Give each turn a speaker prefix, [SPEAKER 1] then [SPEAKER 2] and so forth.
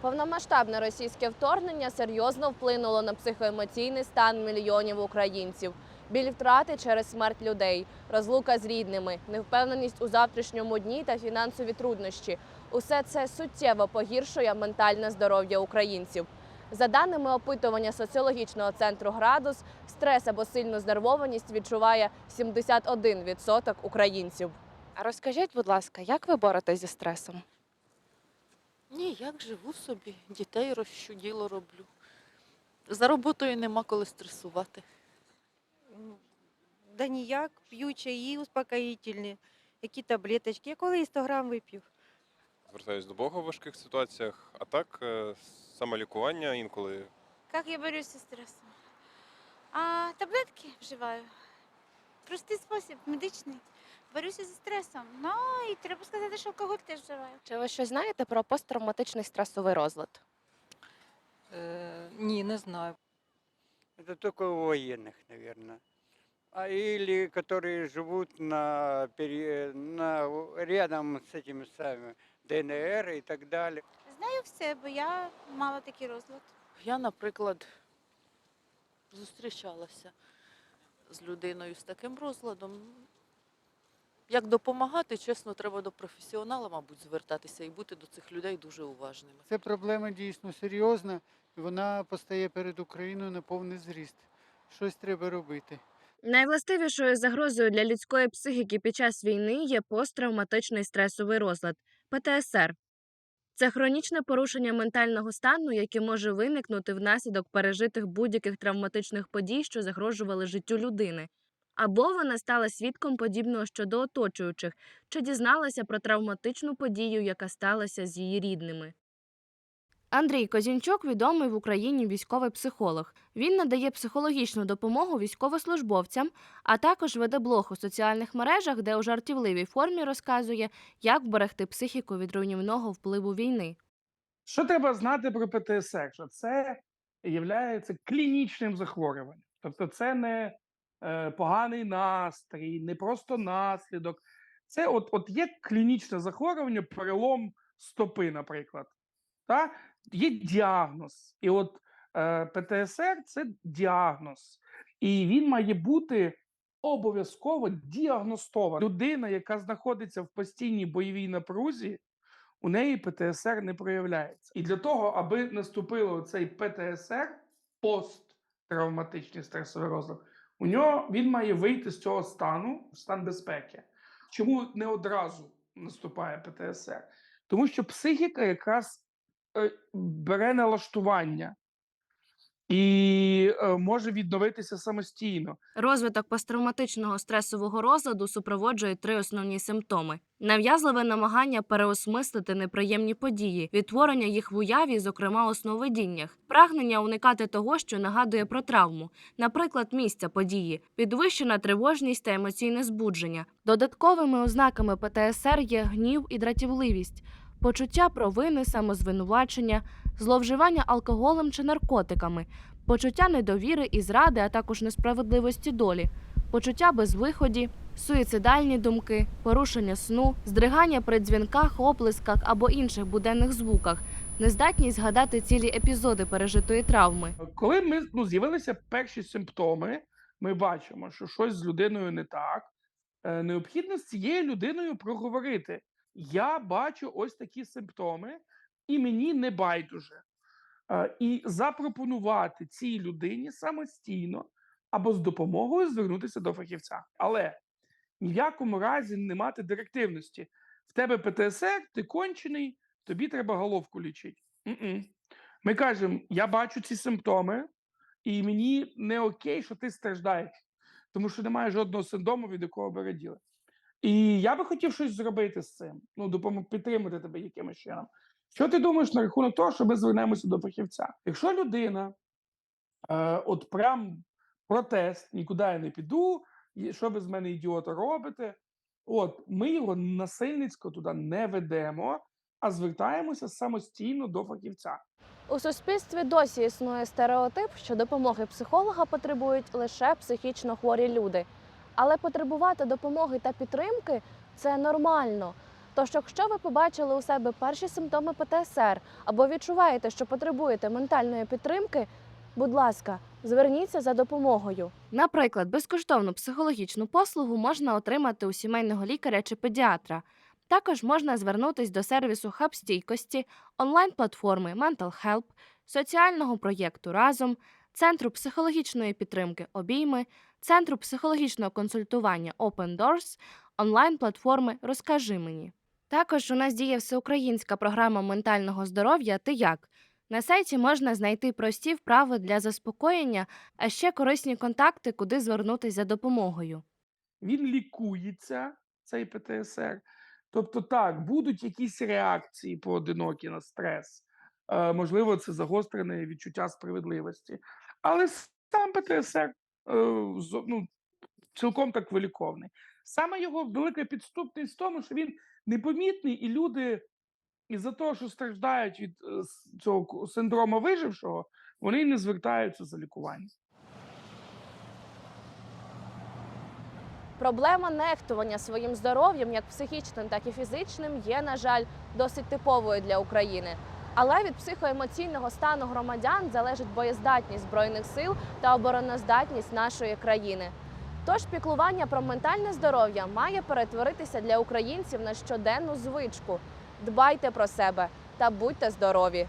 [SPEAKER 1] Повномасштабне російське вторгнення серйозно вплинуло на психоемоційний стан мільйонів українців. Біль втрати через смерть людей, розлука з рідними, невпевненість у завтрашньому дні та фінансові труднощі усе це суттєво погіршує ментальне здоров'я українців. За даними опитування соціологічного центру Градус, стрес або сильну знервованість відчуває 71% українців.
[SPEAKER 2] Розкажіть, будь ласка, як ви боретесь зі стресом?
[SPEAKER 3] Ні, як живу собі, дітей рощу, діло роблю. За роботою нема коли стресувати.
[SPEAKER 4] Да ніяк, п'ю чаї успокоїтельні, які таблеточки. Я коли 100 грам вип'ю.
[SPEAKER 5] звертаюсь до Бога в важких ситуаціях, а так е, самолікування інколи
[SPEAKER 6] Как я борюсь со стрессом? А, таблетки вживаю. Простий спосіб, медичний Борюся зі стресом. Ну і треба сказати, що алкоголь теж вживаю.
[SPEAKER 2] Чи ви щось знаєте про посттравматичний стресовий розлад?
[SPEAKER 7] Э, не, не знаю.
[SPEAKER 8] Это только у военных, наверное. А или которые живут на, пере- на рядом с этими самыми ДНР и так далее.
[SPEAKER 6] Знаю все, бо я мала такий розлад.
[SPEAKER 3] Я, наприклад, зустрічалася з людиною з таким розладом. Як допомагати, чесно, треба до професіонала, мабуть, звертатися і бути до цих людей дуже уважними.
[SPEAKER 9] Це проблема дійсно серйозна, і вона постає перед Україною на повний зріст. Щось треба робити.
[SPEAKER 1] Найвластивішою загрозою для людської психіки під час війни є посттравматичний стресовий розлад ПТСР. Це хронічне порушення ментального стану, яке може виникнути внаслідок пережитих будь-яких травматичних подій, що загрожували життю людини. Або вона стала свідком подібного щодо оточуючих, чи дізналася про травматичну подію, яка сталася з її рідними. Андрій Козінчук відомий в Україні військовий психолог. Він надає психологічну допомогу військовослужбовцям, а також веде блог у соціальних мережах, де у жартівливій формі розказує, як вберегти психіку від руйнівного впливу війни.
[SPEAKER 10] Що треба знати про ПТСР? Що це є клінічним захворюванням. Тобто, це не поганий настрій, не просто наслідок. Це от, от є клінічне захворювання, перелом стопи, наприклад. Та? Є діагноз. І от е, ПТСР це діагноз. І він має бути обов'язково діагностований. Людина, яка знаходиться в постійній бойовій напрузі, у неї ПТСР не проявляється. І для того, аби наступило цей ПТСР, посттравматичний стресовий розлад, у нього він має вийти з цього стану в стан безпеки. Чому не одразу наступає ПТСР? Тому що психіка якраз е, бере налаштування і е, може відновитися самостійно.
[SPEAKER 1] Розвиток посттравматичного стресового розладу супроводжує три основні симптоми: нав'язливе намагання переосмислити неприємні події, відтворення їх в уяві, зокрема у сновидіннях, прагнення уникати того, що нагадує про травму, наприклад, місця події, підвищена тривожність та емоційне збудження. Додатковими ознаками ПТСР є гнів і дратівливість, почуття провини, самозвинувачення, зловживання алкоголем чи наркотиками, почуття недовіри і зради, а також несправедливості долі, почуття безвиході, суїцидальні думки, порушення сну, здригання при дзвінках, оплесках або інших буденних звуках, нездатність згадати цілі епізоди пережитої травми.
[SPEAKER 10] Коли ми ну, з'явилися перші симптоми, ми бачимо, що щось з людиною не так. Е, Необхідно з цією людиною проговорити. Я бачу ось такі симптоми, і мені не байдуже. Е, І запропонувати цій людині самостійно або з допомогою звернутися до фахівця. Але ні в якому разі не мати директивності. В тебе ПТСР, ти кончений, тобі треба головку лічити. Ми кажемо: я бачу ці симптоми, і мені не окей, що ти страждаєш, тому що немає жодного синдрому, від якого би раділи. І я би хотів щось зробити з цим, ну, допомогти підтримати тебе якимось чином. Що ти думаєш на рахунок того, що ми звернемося до фахівця? Якщо людина, е, от прям протест, нікуди я не піду, що ви з мене ідіота робите? От ми його насильницько туди не ведемо, а звертаємося самостійно до фахівця.
[SPEAKER 1] У суспільстві досі існує стереотип, що допомоги психолога потребують лише психічно хворі люди. Але потребувати допомоги та підтримки це нормально. Тож, якщо ви побачили у себе перші симптоми ПТСР або відчуваєте, що потребуєте ментальної підтримки, будь ласка, зверніться за допомогою. Наприклад, безкоштовну психологічну послугу можна отримати у сімейного лікаря чи педіатра. Також можна звернутись до сервісу хаб стійкості, онлайн-платформи Mental Help, соціального проєкту Разом, Центру психологічної підтримки Обійми, Центру психологічного консультування Open Doors, онлайн-платформи Розкажи мені. Також у нас діє всеукраїнська програма ментального здоров'я Ти як. На сайті можна знайти прості вправи для заспокоєння, а ще корисні контакти, куди звернутися за допомогою.
[SPEAKER 10] Він лікується, цей ПТСР. Тобто, так, будуть якісь реакції поодинокі на стрес. Е, можливо, це загострене відчуття справедливості. Але сам ПТСР ну, цілком так виліковний. Саме його велика підступність в тому, що він непомітний, і люди, із-за того, що страждають від е, цього синдрому вижившого, вони не звертаються за лікуванням.
[SPEAKER 1] Проблема нехтування своїм здоров'ям, як психічним, так і фізичним, є, на жаль, досить типовою для України. Але від психоемоційного стану громадян залежить боєздатність збройних сил та обороноздатність нашої країни. Тож піклування про ментальне здоров'я має перетворитися для українців на щоденну звичку. Дбайте про себе та будьте здорові!